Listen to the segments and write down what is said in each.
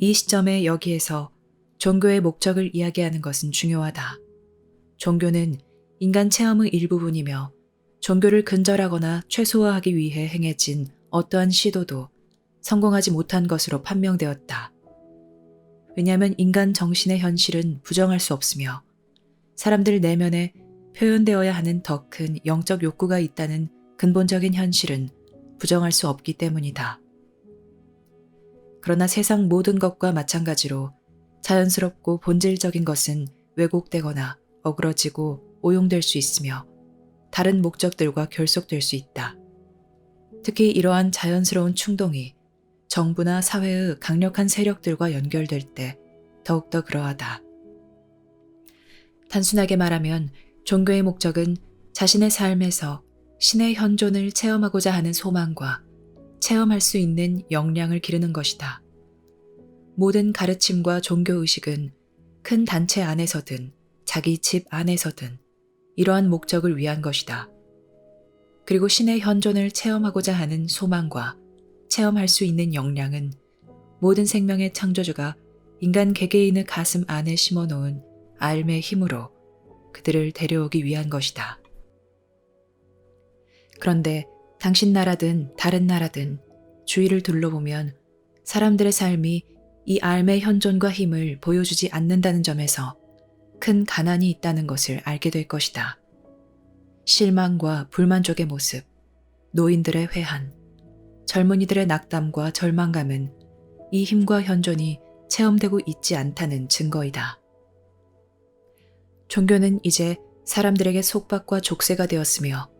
이 시점에 여기에서 종교의 목적을 이야기하는 것은 중요하다. 종교는 인간 체험의 일부분이며 종교를 근절하거나 최소화하기 위해 행해진 어떠한 시도도 성공하지 못한 것으로 판명되었다. 왜냐하면 인간 정신의 현실은 부정할 수 없으며 사람들 내면에 표현되어야 하는 더 큰 영적 욕구가 있다는 근본적인 현실은 부정할 수 없기 때문이다. 그러나 세상 모든 것과 마찬가지로 자연스럽고 본질적인 것은 왜곡되거나 어그러지고 오용될 수 있으며 다른 목적들과 결속될 수 있다. 특히 이러한 자연스러운 충동이 정부나 사회의 강력한 세력들과 연결될 때 더욱더 그러하다. 단순하게 말하면 종교의 목적은 자신의 삶에서 신의 현존을 체험하고자 하는 소망과 체험할 수 있는 역량을 기르는 것이다. 모든 가르침과 종교의식은 큰 단체 안에서든 자기 집 안에서든 이러한 목적을 위한 것이다. 그리고 신의 현존을 체험하고자 하는 소망과 체험할 수 있는 역량은 모든 생명의 창조주가 인간 개개인의 가슴 안에 심어 놓은 알의 힘으로 그들을 데려오기 위한 것이다. 그런데 당신 나라든 다른 나라든 주위를 둘러보면 사람들의 삶이 이 알의 현존과 힘을 보여주지 않는다는 점에서 큰 가난이 있다는 것을 알게 될 것이다. 실망과 불만족의 모습, 노인들의 회한, 젊은이들의 낙담과 절망감은 이 힘과 현존이 체험되고 있지 않다는 증거이다. 종교는 이제 사람들에게 속박과 족쇄가 되었으며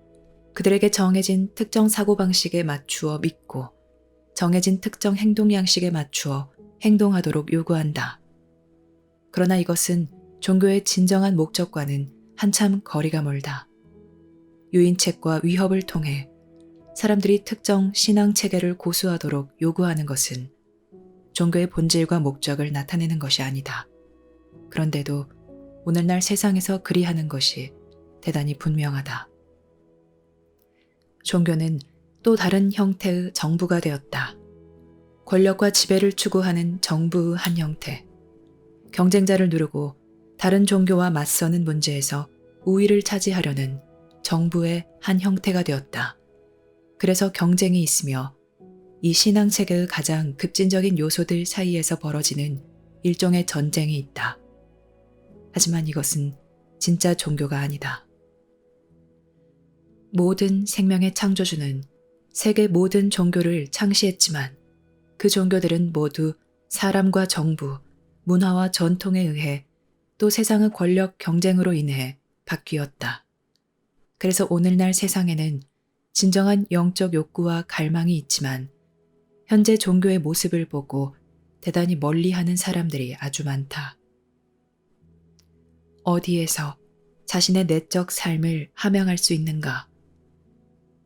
그들에게 정해진 특정 사고방식에 맞추어 믿고 정해진 특정 행동 양식에 맞추어 행동하도록 요구한다. 그러나 이것은 종교의 진정한 목적과는 한참 거리가 멀다. 유인책과 위협을 통해 사람들이 특정 신앙 체계를 고수하도록 요구하는 것은 종교의 본질과 목적을 나타내는 것이 아니다. 그런데도 오늘날 세상에서 그리하는 것이 대단히 분명하다. 종교는 또 다른 형태의 정부가 되었다. 권력과 지배를 추구하는 정부의 한 형태. 경쟁자를 누르고 다른 종교와 맞서는 문제에서 우위를 차지하려는 정부의 한 형태가 되었다. 그래서 경쟁이 있으며 이 신앙 체계의 가장 급진적인 요소들 사이에서 벌어지는 일종의 전쟁이 있다. 하지만 이것은 진짜 종교가 아니다. 모든 생명의 창조주는 세계 모든 종교를 창시했지만 그 종교들은 모두 사람과 정부, 문화와 전통에 의해 또 세상의 권력 경쟁으로 인해 바뀌었다. 그래서 오늘날 세상에는 진정한 영적 욕구와 갈망이 있지만 현재 종교의 모습을 보고 대단히 멀리 하는 사람들이 아주 많다. 어디에서 자신의 내적 삶을 함양할 수 있는가?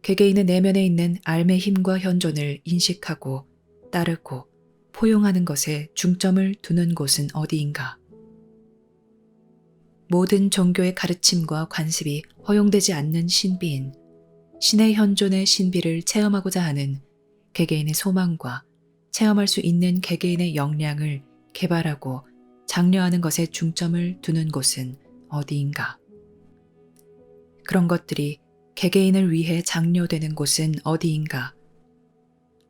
개개인의 내면에 있는 알의 힘과 현존을 인식하고 따르고 포용하는 것에 중점을 두는 곳은 어디인가? 모든 종교의 가르침과 관습이 허용되지 않는 신비인 신의 현존의 신비를 체험하고자 하는 개개인의 소망과 체험할 수 있는 개개인의 역량을 개발하고 장려하는 것에 중점을 두는 곳은 어디인가? 그런 것들이 개개인을 위해 장려되는 곳은 어디인가?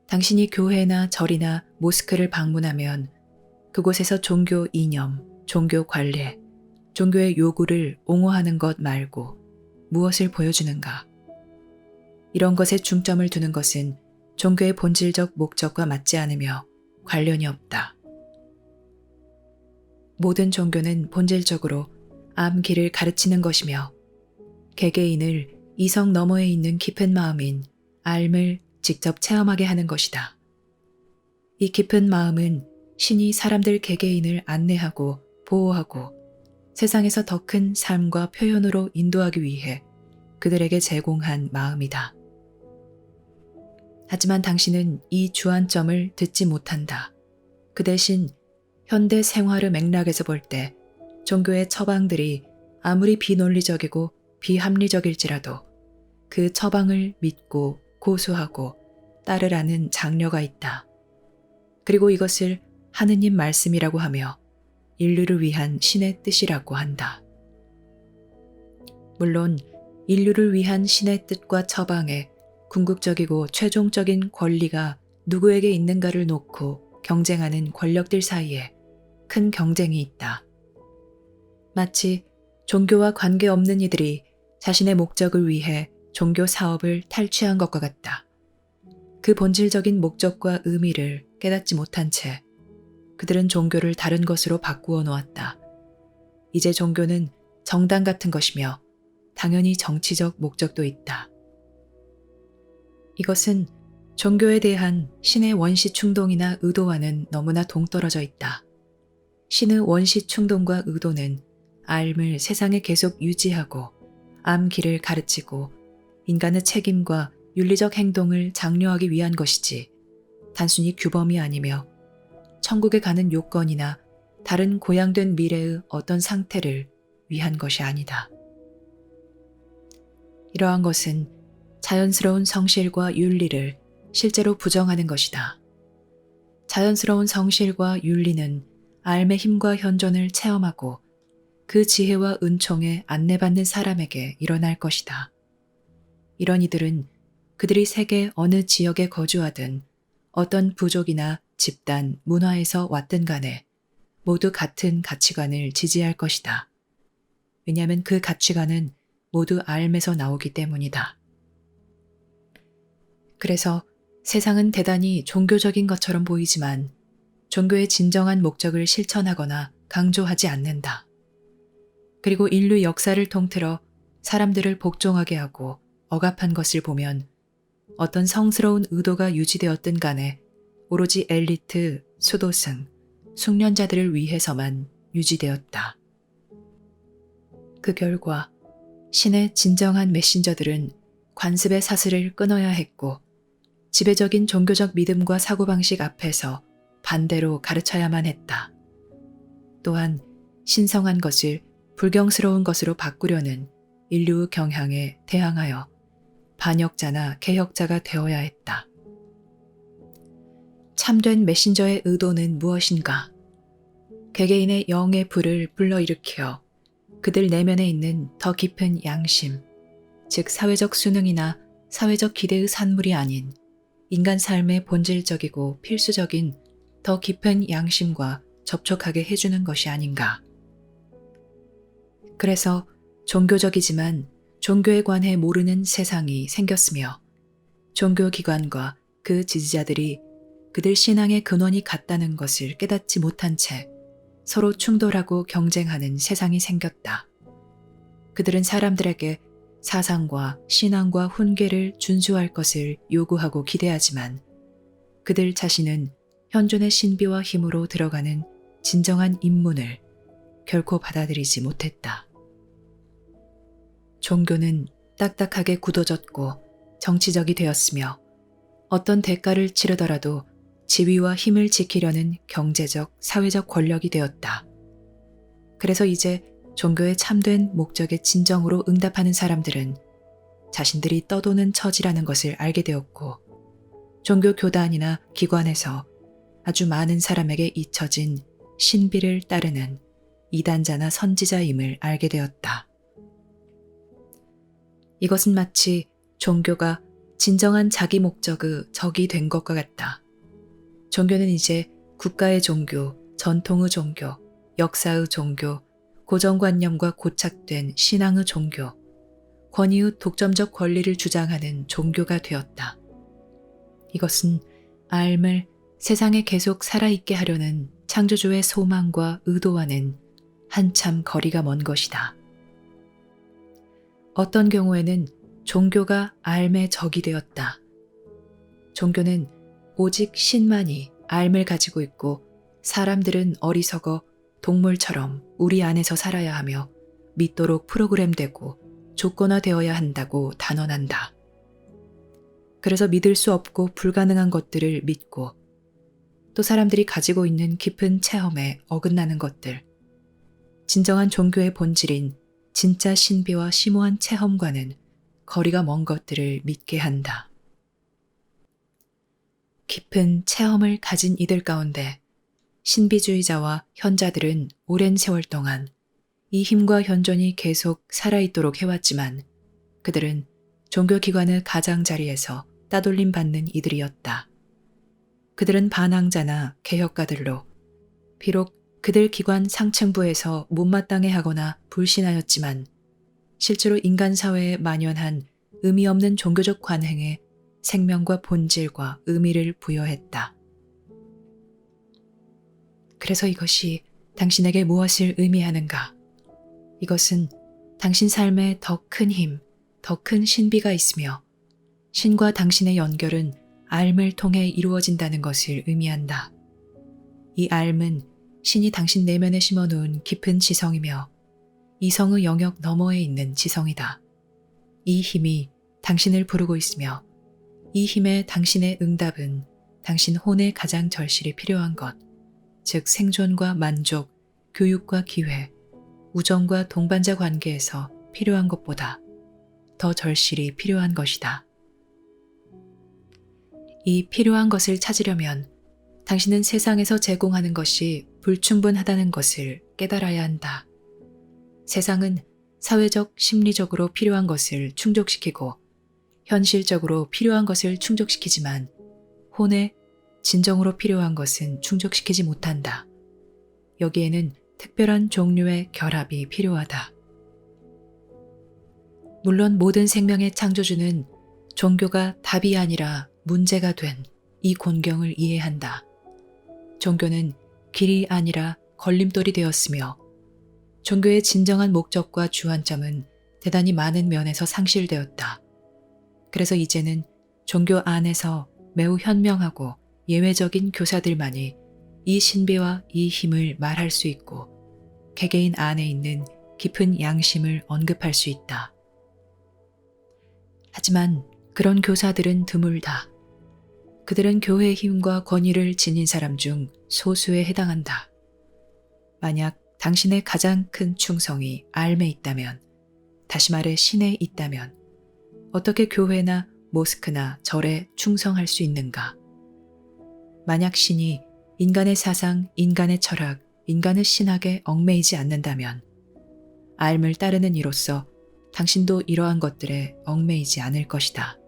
당신이 교회나 절이나 모스크를 방문하면 그곳에서 종교 이념, 종교 관례, 종교의 요구를 옹호하는 것 말고 무엇을 보여주는가? 이런 것에 중점을 두는 것은 종교의 본질적 목적과 맞지 않으며 관련이 없다. 모든 종교는 본질적으로 암기를 가르치는 것이며 개개인을 이성 너머에 있는 깊은 마음인 알을 직접 체험하게 하는 것이다. 이 깊은 마음은 신이 사람들 개개인을 안내하고 보호하고 세상에서 더 큰 삶과 표현으로 인도하기 위해 그들에게 제공한 마음이다. 하지만 당신은 이 주안점을 듣지 못한다. 그 대신 현대 생활의 맥락에서 볼 때 종교의 처방들이 아무리 비논리적이고 비합리적일지라도 그 처방을 믿고 고수하고 따르라는 장려가 있다. 그리고 이것을 하느님 말씀이라고 하며 인류를 위한 신의 뜻이라고 한다. 물론 인류를 위한 신의 뜻과 처방에 궁극적이고 최종적인 권리가 누구에게 있는가를 놓고 경쟁하는 권력들 사이에 큰 경쟁이 있다. 마치 종교와 관계없는 이들이 자신의 목적을 위해 종교 사업을 탈취한 것과 같다. 그 본질적인 목적과 의미를 깨닫지 못한 채 그들은 종교를 다른 것으로 바꾸어 놓았다. 이제 종교는 정당 같은 것이며 당연히 정치적 목적도 있다. 이것은 종교에 대한 신의 원시 충동이나 의도와는 너무나 동떨어져 있다. 신의 원시 충동과 의도는 삶을 세상에 계속 유지하고 암 길을 가르치고 인간의 책임과 윤리적 행동을 장려하기 위한 것이지 단순히 규범이 아니며 천국에 가는 요건이나 다른 고양된 미래의 어떤 상태를 위한 것이 아니다. 이러한 것은 자연스러운 성실과 윤리를 실제로 부정하는 것이다. 자연스러운 성실과 윤리는 삶의 힘과 현존을 체험하고 그 지혜와 은총에 안내받는 사람에게 일어날 것이다. 이런 이들은 그들이 세계 어느 지역에 거주하든 어떤 부족이나 집단, 문화에서 왔든 간에 모두 같은 가치관을 지지할 것이다. 왜냐하면 그 가치관은 모두 알에서 나오기 때문이다. 그래서 세상은 대단히 종교적인 것처럼 보이지만 종교의 진정한 목적을 실천하거나 강조하지 않는다. 그리고 인류 역사를 통틀어 사람들을 복종하게 하고 억압한 것을 보면 어떤 성스러운 의도가 유지되었든 간에 오로지 엘리트, 수도승, 숙련자들을 위해서만 유지되었다. 그 결과 신의 진정한 메신저들은 관습의 사슬을 끊어야 했고 지배적인 종교적 믿음과 사고방식 앞에서 반대로 가르쳐야만 했다. 또한 신성한 것을 불경스러운 것으로 바꾸려는 인류 경향에 대항하여 반역자나 개혁자가 되어야 했다. 참된 메신저의 의도는 무엇인가? 개개인의 영의 불을 불러일으켜 그들 내면에 있는 더 깊은 양심, 즉 사회적 수능이나 사회적 기대의 산물이 아닌 인간 삶의 본질적이고 필수적인 더 깊은 양심과 접촉하게 해주는 것이 아닌가. 그래서 종교적이지만 종교에 관해 모르는 세상이 생겼으며 종교기관과 그 지지자들이 그들 신앙의 근원이 같다는 것을 깨닫지 못한 채 서로 충돌하고 경쟁하는 세상이 생겼다. 그들은 사람들에게 사상과 신앙과 훈계를 준수할 것을 요구하고 기대하지만 그들 자신은 현존의 신비와 힘으로 들어가는 진정한 입문을 결코 받아들이지 못했다. 종교는 딱딱하게 굳어졌고 정치적이 되었으며 어떤 대가를 치르더라도 지위와 힘을 지키려는 경제적, 사회적 권력이 되었다. 그래서 이제 종교의 참된 목적에 진정으로 응답하는 사람들은 자신들이 떠도는 처지라는 것을 알게 되었고, 종교 교단이나 기관에서 아주 많은 사람에게 잊혀진 신비를 따르는 이단자나 선지자임을 알게 되었다. 이것은 마치 종교가 진정한 자기 목적의 적이 된 것과 같다. 종교는 이제 국가의 종교, 전통의 종교, 역사의 종교, 고정관념과 고착된 신앙의 종교, 권위의 독점적 권리를 주장하는 종교가 되었다. 이것은 알을 세상에 계속 살아있게 하려는 창조주의 소망과 의도와는 한참 거리가 먼 것이다. 어떤 경우에는 종교가 알의 적이 되었다. 종교는 오직 신만이 알을 가지고 있고 사람들은 어리석어 동물처럼 우리 안에서 살아야 하며 믿도록 프로그램되고 조건화되어야 한다고 단언한다. 그래서 믿을 수 없고 불가능한 것들을 믿고 또 사람들이 가지고 있는 깊은 체험에 어긋나는 것들, 진정한 종교의 본질인 진짜 신비와 심오한 체험과는 거리가 먼 것들을 믿게 한다. 깊은 체험을 가진 이들 가운데 신비주의자와 현자들은 오랜 세월 동안 이 힘과 현존이 계속 살아있도록 해왔지만 그들은 종교기관의 가장자리에서 따돌림 받는 이들이었다. 그들은 반항자나 개혁가들로 비록 그들 기관 상층부에서 못마땅해 하거나 불신하였지만 실제로 인간 사회에 만연한 의미 없는 종교적 관행에 생명과 본질과 의미를 부여했다. 그래서 이것이 당신에게 무엇을 의미하는가? 이것은 당신 삶에 더 큰 힘, 더 큰 신비가 있으며 신과 당신의 연결은 알을 통해 이루어진다는 것을 의미한다. 이 알은 신이 당신 내면에 심어놓은 깊은 지성이며 이성의 영역 너머에 있는 지성이다. 이 힘이 당신을 부르고 있으며 이 힘에 당신의 응답은 당신 혼의 가장 절실히 필요한 것, 즉 생존과 만족, 교육과 기회, 우정과 동반자 관계에서 필요한 것보다 더 절실히 필요한 것이다. 이 필요한 것을 찾으려면 당신은 세상에서 제공하는 것이 불충분하다는 것을 깨달아야 한다. 세상은 사회적, 심리적으로 필요한 것을 충족시키고 현실적으로 필요한 것을 충족시키지만 혼의 진정으로 필요한 것은 충족시키지 못한다. 여기에는 특별한 종류의 결합이 필요하다. 물론 모든 생명의 창조주는 종교가 답이 아니라 문제가 된 이 곤경을 이해한다. 종교는 길이 아니라 걸림돌이 되었으며 종교의 진정한 목적과 주안점은 대단히 많은 면에서 상실되었다. 그래서 이제는 종교 안에서 매우 현명하고 예외적인 교사들만이 이 신비와 이 힘을 말할 수 있고 개개인 안에 있는 깊은 양심을 언급할 수 있다. 하지만 그런 교사들은 드물다. 그들은 교회의 힘과 권위를 지닌 사람 중 소수에 해당한다. 만약 당신의 가장 큰 충성이 알에 있다면, 다시 말해 신에 있다면, 어떻게 교회나 모스크나 절에 충성할 수 있는가? 만약 신이 인간의 사상, 인간의 철학, 인간의 신학에 얽매이지 않는다면, 알을 따르는 이로써 당신도 이러한 것들에 얽매이지 않을 것이다.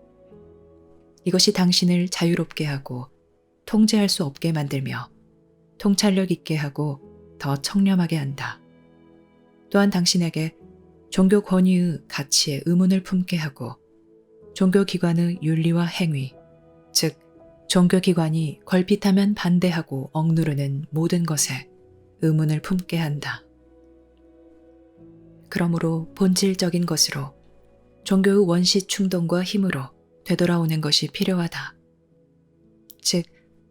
이것이 당신을 자유롭게 하고 통제할 수 없게 만들며 통찰력 있게 하고 더 청렴하게 한다. 또한 당신에게 종교 권위의 가치에 의문을 품게 하고 종교기관의 윤리와 행위, 즉 종교기관이 걸핏하면 반대하고 억누르는 모든 것에 의문을 품게 한다. 그러므로 본질적인 것으로 종교의 원시 충동과 힘으로 되돌아오는 것이 필요하다. 즉,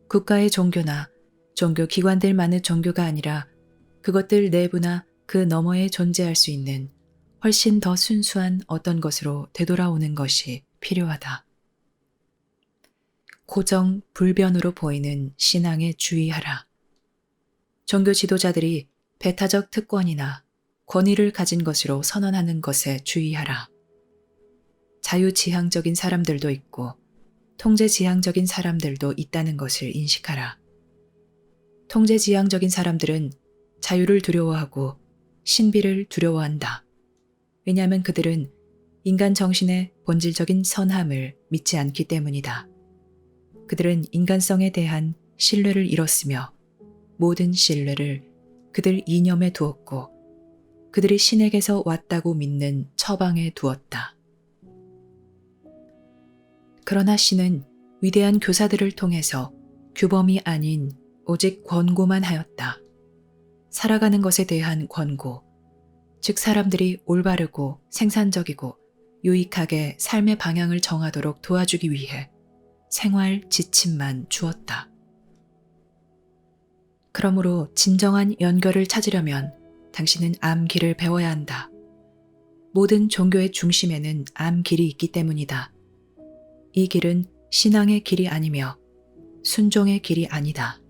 국가의 종교나 종교 기관들만의 종교가 아니라 그것들 내부나 그 너머에 존재할 수 있는 훨씬 더 순수한 어떤 것으로 되돌아오는 것이 필요하다. 고정, 불변으로 보이는 신앙에 주의하라. 종교 지도자들이 배타적 특권이나 권위를 가진 것으로 선언하는 것에 주의하라. 자유지향적인 사람들도 있고 통제지향적인 사람들도 있다는 것을 인식하라. 통제지향적인 사람들은 자유를 두려워하고 신비를 두려워한다. 왜냐하면 그들은 인간 정신의 본질적인 선함을 믿지 않기 때문이다. 그들은 인간성에 대한 신뢰를 잃었으며 모든 신뢰를 그들 이념에 두었고 그들이 신에게서 왔다고 믿는 처방에 두었다. 그러나 신은 위대한 교사들을 통해서 규범이 아닌 오직 권고만 하였다. 살아가는 것에 대한 권고, 즉 사람들이 올바르고 생산적이고 유익하게 삶의 방향을 정하도록 도와주기 위해 생활 지침만 주었다. 그러므로 진정한 연결을 찾으려면 당신은 암길을 배워야 한다. 모든 종교의 중심에는 암길이 있기 때문이다. 이 길은 신앙의 길이 아니며 순종의 길이 아니다.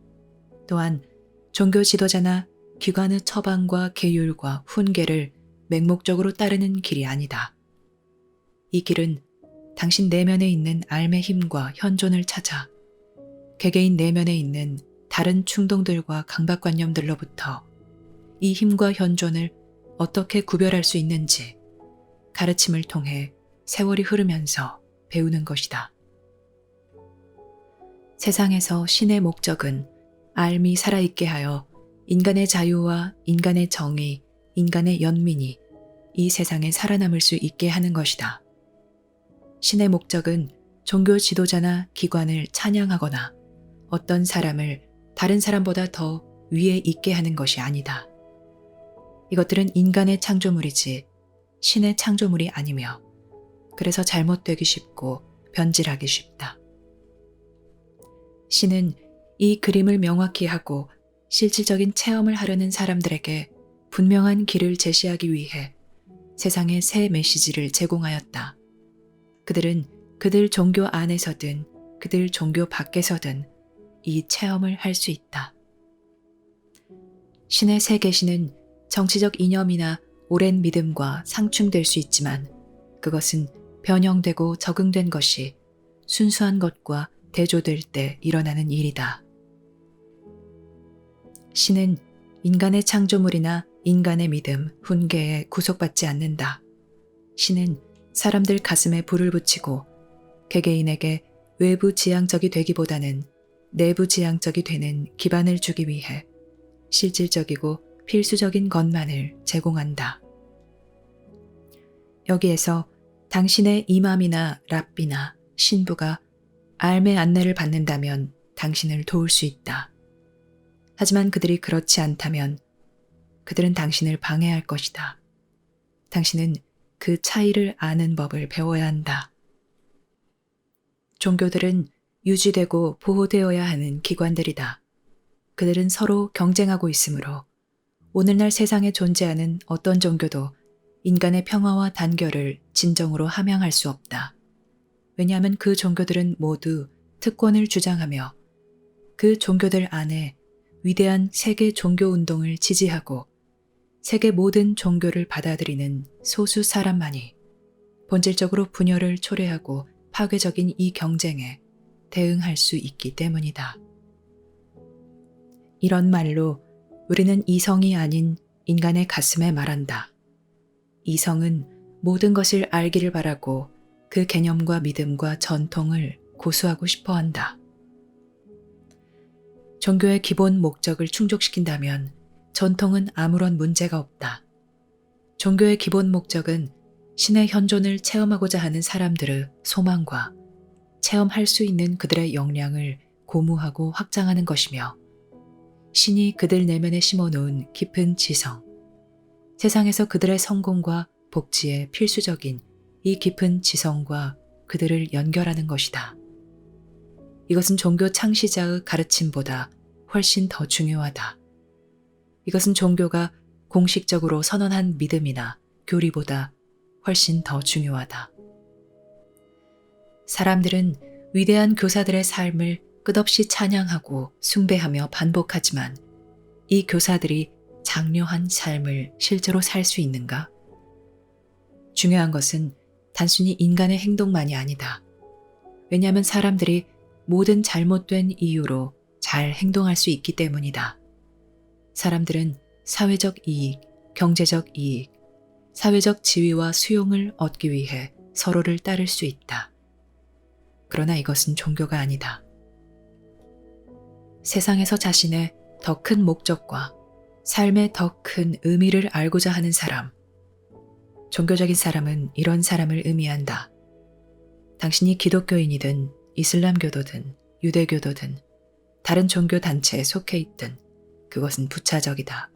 또한 종교 지도자나 기관의 처방과 계율과 훈계를 맹목적으로 따르는 길이 아니다. 이 길은 당신 내면에 있는 알의 힘과 현존을 찾아 개개인 내면에 있는 다른 충동들과 강박관념들로부터 이 힘과 현존을 어떻게 구별할 수 있는지 가르침을 통해 세월이 흐르면서 배우는 것이다. 세상에서 신의 목적은 알미 살아있게 하여 인간의 자유와 인간의 정의, 인간의 연민이 이 세상에 살아남을 수 있게 하는 것이다. 신의 목적은 종교 지도자나 기관을 찬양하거나 어떤 사람을 다른 사람보다 더 위에 있게 하는 것이 아니다. 이것들은 인간의 창조물이지 신의 창조물이 아니며 그래서 잘못되기 쉽고 변질하기 쉽다. 신은 이 그림을 명확히 하고 실질적인 체험을 하려는 사람들에게 분명한 길을 제시하기 위해 세상에 새 메시지를 제공하였다. 그들은 그들 종교 안에서든 그들 종교 밖에서든 이 체험을 할 수 있다. 신의 새 계시는 정치적 이념이나 오랜 믿음과 상충될 수 있지만 그것은 변형되고 적응된 것이 순수한 것과 대조될 때 일어나는 일이다. 신은 인간의 창조물이나 인간의 믿음, 훈계에 구속받지 않는다. 신은 사람들 가슴에 불을 붙이고 개개인에게 외부 지향적이 되기보다는 내부 지향적이 되는 기반을 주기 위해 실질적이고 필수적인 것만을 제공한다. 여기에서 당신의 이맘이나 랍비나 신부가 알의 안내를 받는다면 당신을 도울 수 있다. 하지만 그들이 그렇지 않다면 그들은 당신을 방해할 것이다. 당신은 그 차이를 아는 법을 배워야 한다. 종교들은 유지되고 보호되어야 하는 기관들이다. 그들은 서로 경쟁하고 있으므로 오늘날 세상에 존재하는 어떤 종교도 인간의 평화와 단결을 진정으로 함양할 수 없다. 왜냐하면 그 종교들은 모두 특권을 주장하며 그 종교들 안에 위대한 세계 종교 운동을 지지하고 세계 모든 종교를 받아들이는 소수 사람만이 본질적으로 분열을 초래하고 파괴적인 이 경쟁에 대응할 수 있기 때문이다. 이런 말로 우리는 이성이 아닌 인간의 가슴에 말한다. 이성은 모든 것을 알기를 바라고 그 개념과 믿음과 전통을 고수하고 싶어 한다. 종교의 기본 목적을 충족시킨다면 전통은 아무런 문제가 없다. 종교의 기본 목적은 신의 현존을 체험하고자 하는 사람들의 소망과 체험할 수 있는 그들의 역량을 고무하고 확장하는 것이며 신이 그들 내면에 심어놓은 깊은 지성, 세상에서 그들의 성공과 복지에 필수적인 이 깊은 지성과 그들을 연결하는 것이다. 이것은 종교 창시자의 가르침보다 훨씬 더 중요하다. 이것은 종교가 공식적으로 선언한 믿음이나 교리보다 훨씬 더 중요하다. 사람들은 위대한 교사들의 삶을 끝없이 찬양하고 숭배하며 반복하지만 이 교사들이 장려한 삶을 실제로 살 수 있는가? 중요한 것은 단순히 인간의 행동만이 아니다. 왜냐하면 사람들이 모든 잘못된 이유로 잘 행동할 수 있기 때문이다. 사람들은 사회적 이익, 경제적 이익, 사회적 지위와 수용을 얻기 위해 서로를 따를 수 있다. 그러나 이것은 종교가 아니다. 세상에서 자신의 더 큰 목적과 삶의 더 큰 의미를 알고자 하는 사람, 종교적인 사람은 이런 사람을 의미한다. 당신이 기독교인이든 이슬람교도든 유대교도든 다른 종교 단체에 속해 있든 그것은 부차적이다.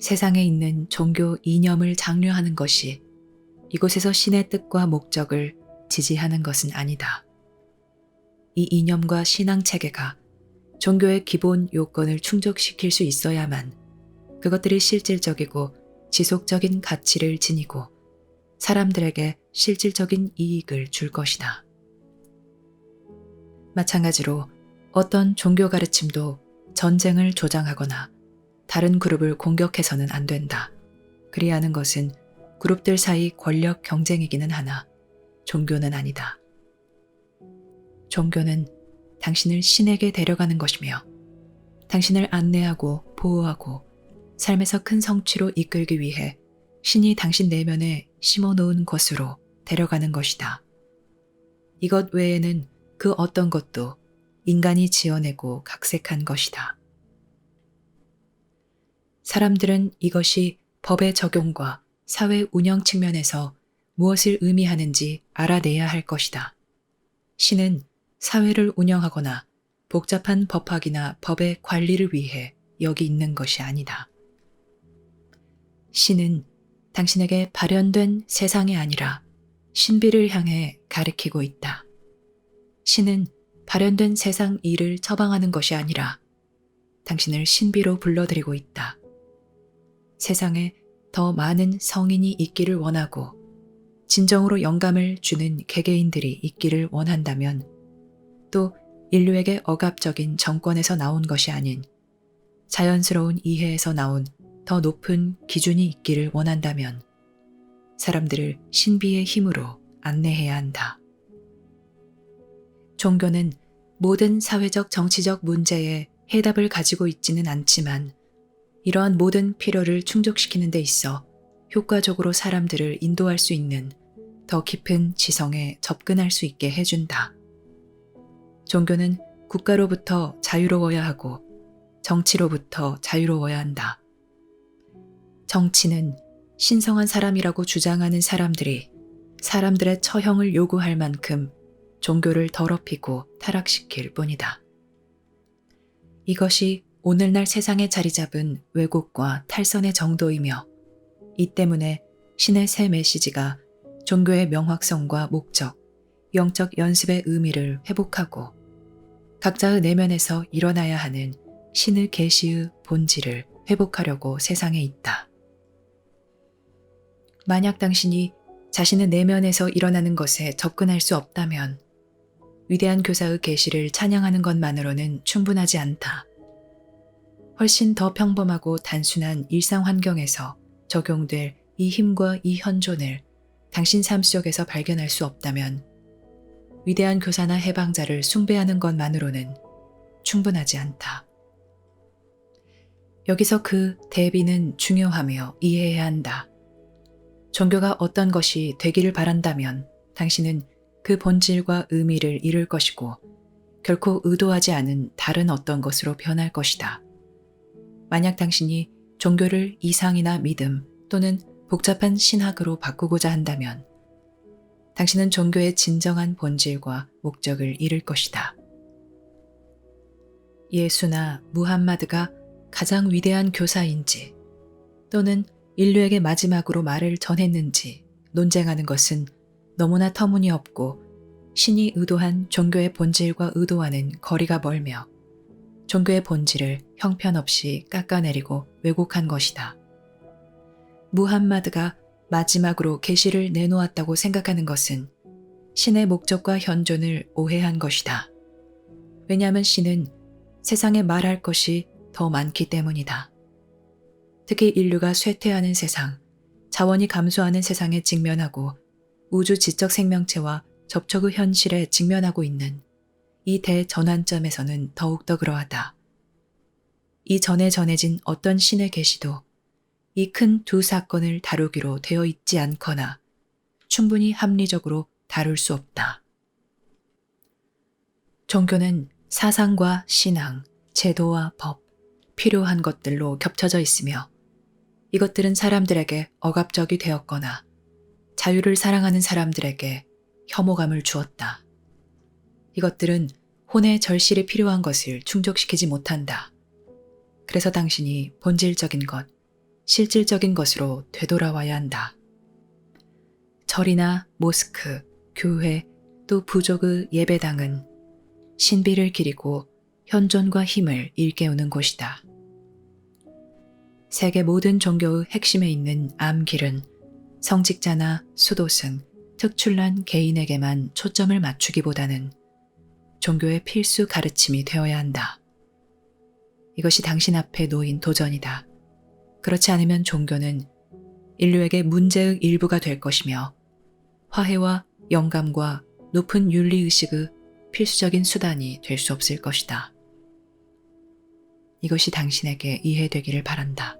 세상에 있는 종교 이념을 장려하는 것이 이곳에서 신의 뜻과 목적을 지지하는 것은 아니다. 이 이념과 신앙 체계가 종교의 기본 요건을 충족시킬 수 있어야만 그것들이 실질적이고 지속적인 가치를 지니고 사람들에게 실질적인 이익을 줄 것이다. 마찬가지로 어떤 종교 가르침도 전쟁을 조장하거나 다른 그룹을 공격해서는 안 된다. 그리하는 것은 그룹들 사이 권력 경쟁이기는 하나 종교는 아니다. 종교는 당신을 신에게 데려가는 것이며 당신을 안내하고 보호하고 삶에서 큰 성취로 이끌기 위해 신이 당신 내면에 심어 놓은 것으로 데려가는 것이다. 이것 외에는 그 어떤 것도 인간이 지어내고 각색한 것이다. 사람들은 이것이 법의 적용과 사회 운영 측면에서 무엇을 의미하는지 알아내야 할 것이다. 신은 사회를 운영하거나 복잡한 법학이나 법의 관리를 위해 여기 있는 것이 아니다. 신은 당신에게 발현된 세상이 아니라 신비를 향해 가리키고 있다. 신은 발현된 세상 일을 처방하는 것이 아니라 당신을 신비로 불러들이고 있다. 세상에 더 많은 성인이 있기를 원하고 진정으로 영감을 주는 개개인들이 있기를 원한다면 또 인류에게 억압적인 정권에서 나온 것이 아닌 자연스러운 이해에서 나온 더 높은 기준이 있기를 원한다면 사람들을 신비의 힘으로 안내해야 한다. 종교는 모든 사회적 정치적 문제에 해답을 가지고 있지는 않지만 이러한 모든 필요를 충족시키는 데 있어 효과적으로 사람들을 인도할 수 있는 더 깊은 지성에 접근할 수 있게 해준다. 종교는 국가로부터 자유로워야 하고 정치로부터 자유로워야 한다. 정치는 신성한 사람이라고 주장하는 사람들이 사람들의 처형을 요구할 만큼 종교를 더럽히고 타락시킬 뿐이다. 이것이 오늘날 세상에 자리 잡은 왜곡과 탈선의 정도이며 이 때문에 신의 새 메시지가 종교의 명확성과 목적, 영적 연습의 의미를 회복하고 각자의 내면에서 일어나야 하는 신의 계시의 본질을 회복하려고 세상에 있다. 만약 당신이 자신의 내면에서 일어나는 것에 접근할 수 없다면 위대한 교사의 계시를 찬양하는 것만으로는 충분하지 않다. 훨씬 더 평범하고 단순한 일상 환경에서 적용될 이 힘과 이 현존을 당신 삶 속에서 발견할 수 없다면 위대한 교사나 해방자를 숭배하는 것만으로는 충분하지 않다. 여기서 그 대비는 중요하며 이해해야 한다. 종교가 어떤 것이 되기를 바란다면 당신은 그 본질과 의미를 잃을 것이고 결코 의도하지 않은 다른 어떤 것으로 변할 것이다. 만약 당신이 종교를 이상이나 믿음 또는 복잡한 신학으로 바꾸고자 한다면 당신은 종교의 진정한 본질과 목적을 잃을 것이다. 예수나 무함마드가 가장 위대한 교사인지 또는 인류에게 마지막으로 말을 전했는지 논쟁하는 것은 너무나 터무니없고 신이 의도한 종교의 본질과 의도와는 거리가 멀며 종교의 본질을 형편없이 깎아내리고 왜곡한 것이다. 무함마드가 마지막으로 계시를 내놓았다고 생각하는 것은 신의 목적과 현존을 오해한 것이다. 왜냐하면 신은 세상에 말할 것이 더 많기 때문이다. 특히 인류가 쇠퇴하는 세상, 자원이 감소하는 세상에 직면하고 우주 지적 생명체와 접촉의 현실에 직면하고 있는 이 대전환점에서는 더욱더 그러하다. 이 전에 전해진 어떤 신의 계시도 이 큰 두 사건을 다루기로 되어 있지 않거나 충분히 합리적으로 다룰 수 없다. 종교는 사상과 신앙, 제도와 법, 필요한 것들로 겹쳐져 있으며 이것들은 사람들에게 억압적이 되었거나 자유를 사랑하는 사람들에게 혐오감을 주었다. 이것들은 혼의 절실히 필요한 것을 충족시키지 못한다. 그래서 당신이 본질적인 것, 실질적인 것으로 되돌아와야 한다. 절이나 모스크, 교회, 또 부족의 예배당은 신비를 기리고 현존과 힘을 일깨우는 곳이다. 세계 모든 종교의 핵심에 있는 암길은 성직자나 수도승, 특출난 개인에게만 초점을 맞추기보다는 종교의 필수 가르침이 되어야 한다. 이것이 당신 앞에 놓인 도전이다. 그렇지 않으면 종교는 인류에게 문제의 일부가 될 것이며 화해와 영감과 높은 윤리의식의 필수적인 수단이 될 수 없을 것이다. 이것이 당신에게 이해되기를 바란다.